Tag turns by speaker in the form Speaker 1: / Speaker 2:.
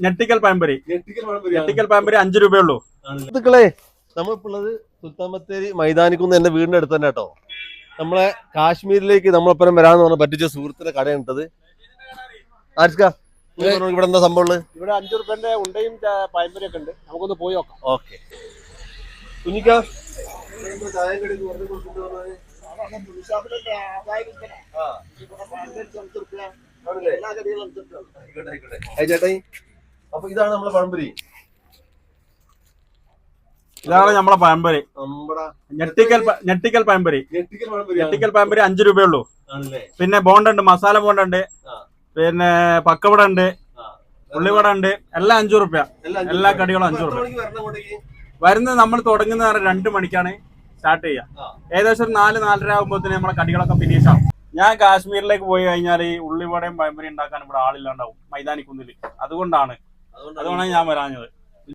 Speaker 1: ഞെട്ടിക്കൽ പാമ്പരി
Speaker 2: ഞെട്ടിക്കൽ
Speaker 1: പാമ്പരി അഞ്ചു രൂപയുള്ളൂ
Speaker 2: സുഹൃത്തുക്കളെ നമ്മളിപ്പുള്ളത് സുൽത്താൻ ബത്തേരി മൈതാനിക്കുന്ന് എന്റെ വീടിന്റെ അടുത്ത് തന്നെ കേട്ടോ. നമ്മളെ കാശ്മീരിലേക്ക് നമ്മളൊപ്പം വരാന്ന് പറഞ്ഞ പറ്റിച്ച സുഹൃത്തിന്റെ കടയുണ്ടത്. ആരിസ്ക ഇവിടെ എന്താ സംഭവം ഉള്ളത്?
Speaker 3: ഇവിടെ അഞ്ചു റുപ്യന്റെ ഉണ്ടയും പാമ്പരിയൊക്കെ ഒക്കെ ഉണ്ട്. നമുക്കൊന്ന് പോയി നോക്കാം.
Speaker 2: ഓക്കെ. കുഞ്ഞിക്ക. ചേട്ടായി അപ്പൊ ഇതാണ് നമ്മളെ പഴംപൊരി.
Speaker 1: ഇതാണ് നമ്മളെ പഴംപൊരി. ഞെട്ടിക്കൽ പഴംപൊരി.
Speaker 2: ഞെട്ടിക്കൽ പഴംപൊരി
Speaker 1: അഞ്ചു രൂപയുള്ളൂ പിന്നെ ബോണ്ടുണ്ട് മസാല
Speaker 2: ബോണ്ടുണ്ട്
Speaker 1: പിന്നെ പക്കവട ഉണ്ട്. ഉള്ളിവട ഉണ്ട് എല്ലാം അഞ്ചു റുപ്യ
Speaker 2: എല്ലാം.
Speaker 1: കടികളും അഞ്ചു
Speaker 2: അങ്ങോട്ടേക്ക്?
Speaker 1: വരുന്നത് നമ്മൾ തുടങ്ങുന്ന നേരം രണ്ട് മണിക്കാണ് സ്റ്റാർട്ട് ചെയ്യുക. ഏകദേശം ഒരു നാല് നാലര ആകുമ്പോഴത്തേന് നമ്മളെ കടികളൊക്കെ ഫിനിഷ് ആവും. ഞാൻ കാശ്മീരിലേക്ക് പോയി കഴിഞ്ഞാൽ ഈ ഉള്ളിവടയും പഴംപൊരി ഉണ്ടാക്കാൻ ഇവിടെ ആളില്ലാണ്ടാവും. മൈതാനിക്കുന്നിൽ
Speaker 2: അതുകൊണ്ടാണ്
Speaker 1: അതുകൊണ്ടാണ് ഞാൻ വരാഞ്ഞത്.